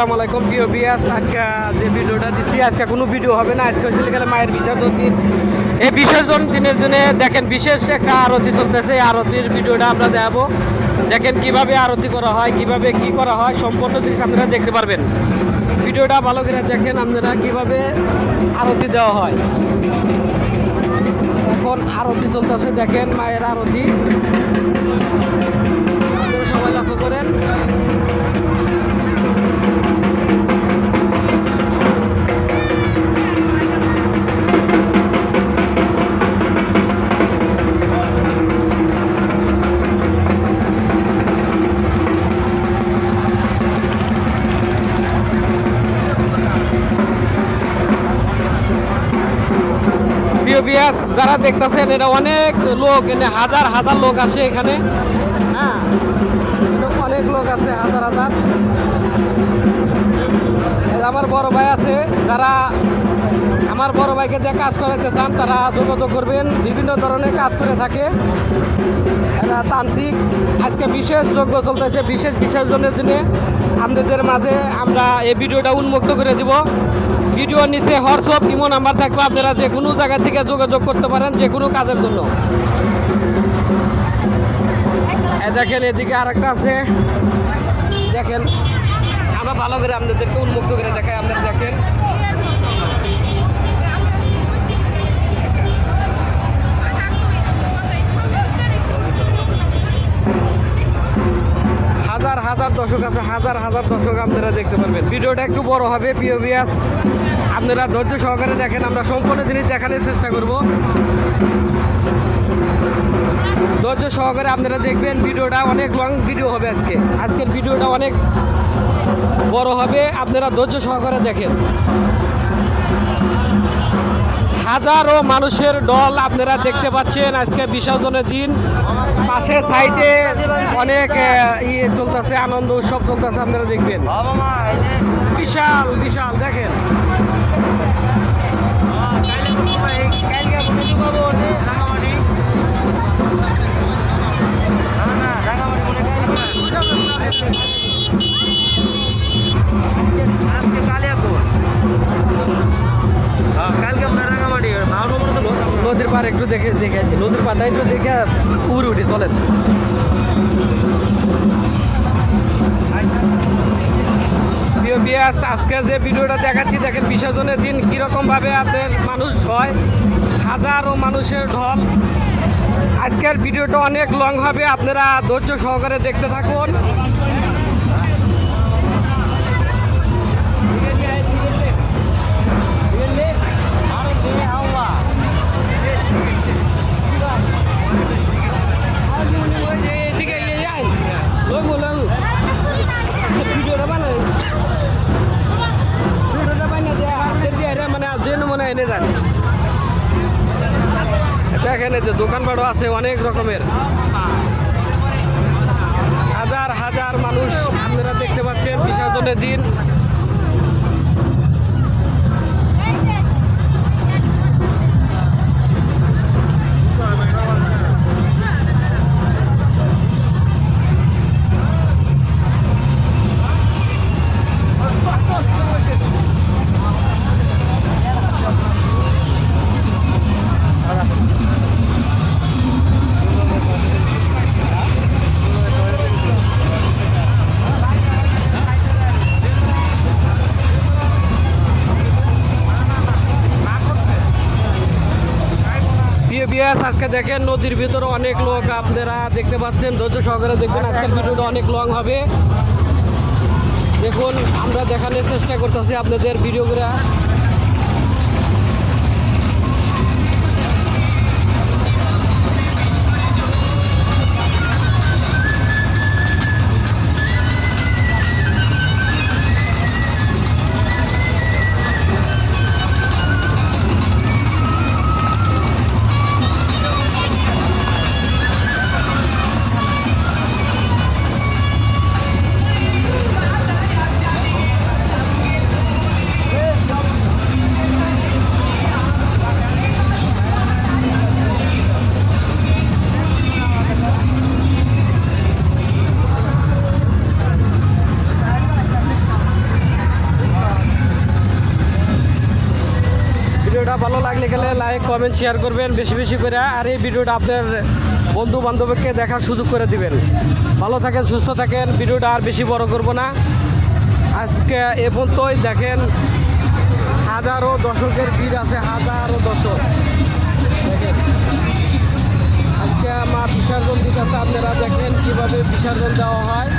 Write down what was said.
আসসালামু আলাইকুম, প্রিয় বিয়াস আজকে যে ভিডিওটা দিচ্ছি, আজকে কোনো ভিডিও হবে না। আজকে হচ্ছে গেলে মায়ের বিসর্জন দিন। এই বিসর্জন দিনের জন্য দেখেন, বিশেষ একটা আরতি চলতেছে। এই আরতির ভিডিওটা আমরা দেখাবো। দেখেন কীভাবে আরতি করা হয়, কীভাবে কি করা হয়, সম্পূর্ণ জিনিস আপনারা দেখতে পারবেন। ভিডিওটা ভালো করে দেখেন আপনারা কীভাবে আরতি দেওয়া হয়। এখন আরতি চলতেছে, দেখেন মায়ের আরতি। সবাই লক্ষ্য করেন। যারা দেখতেছেন এটা অনেক লোক, এনে হাজার হাজার লোক আসে এখানে। হ্যাঁ অনেক লোক আছে, হাজার হাজার। আমার বড় ভাই আছে, যারা আমার বড় ভাইকে যে কাজ করাতে চান, তারা যোগাযোগ করবেন, বিভিন্ন ধরনের কাজ করে থাকে। তান্ত্রিক। আজকে বিশেষ যজ্ঞ চলতেছে, বিশেষ বিসর্জনের দিনে। আপনাদের মাঝে আমরা এই ভিডিওটা উন্মুক্ত করে দিব। ভিডিওর নিচে হোয়াটসঅ্যাপ, ইমো নাম্বার থাকবে। আপনারা যে কোনো জায়গা থেকে যোগাযোগ করতে পারেন, যে কোনো কাজের জন্য। দেখেন, এদিকে আরেকটা আছে। দেখেন, আমরা ভালো করে আপনাদেরকে উন্মুক্ত করে দেখাই। আপনারা দেখেন। হাজার দর্শক আছে, হাজার হাজার দর্শক আপনারা দেখতে পারবেন। ভিডিওটা একটু বড় হবে, প্রিয় বিয়াস আপনারা ধৈর্য সহকারে দেখেন, আমরা সম্পূর্ণ জিনিস দেখানোর চেষ্টা করব। ধৈর্য সহকারে আপনারা দেখবেন, ভিডিওটা অনেক লং ভিডিও হবে আজকে। আজকের ভিডিওটা অনেক বড় হবে, আপনারা ধৈর্য সহকারে দেখেন। হাজারো মানুষের দল আপনারা দেখতে পাচ্ছেন আজকে বিসর্জনের দিন পাশে সাইডে অনেক ইয়ে চলতেছে আনন্দ উৎসব চলতেছে আপনারা দেখবেন বিশাল বিশাল দেখেন দেখে দেখে আছি। নদীর পাড়টা একটু দেখে উপরে উঠি, চলেন। আজকে যে ভিডিওটা দেখাচ্ছি, দেখেন বিসর্জনের দিন কীরকমভাবে আপনার মানুষ হয়, হাজারো মানুষের ঢল। আজকের ভিডিওটা অনেক লং হবে, আপনারা ধৈর্য সহকারে দেখতে থাকুন। দেখেন যে দোকানপাটও আছে অনেক রকমের। হাজার হাজার মানুষ আপনারা দেখতে পাচ্ছেন বিসর্জনের দিন। বিয়াস, আজকে দেখেন নদীর ভিতরে অনেক লোক আপনারা দেখতে পাচ্ছেন, ধৈর্য সহকারে দেখবেন আজকের ভিডিওটা অনেক লং হবে। দেখুন, আমরা দেখানোর চেষ্টা করতেছি আপনাদের ভিডিওগুলা লাইক কমেন্ট শেয়ার করবেন বেশি বেশি করে, আর এই ভিডিওটা আপনার বন্ধু বান্ধবকে দেখার সুযোগ করে দিবেন। ভালো থাকেন, সুস্থ থাকেন, ভিডিওটা আর বেশি বড় করব না। আজকে এ পর্যন্তই, দেখেন হাজারো দর্শকের ভিড় আছে, হাজারো দর্শক। দেখেন, আজকে আমার বিসর্জন দিতেছে আপনারা দেখেন কীভাবে বিসর্জন দেওয়া হয়।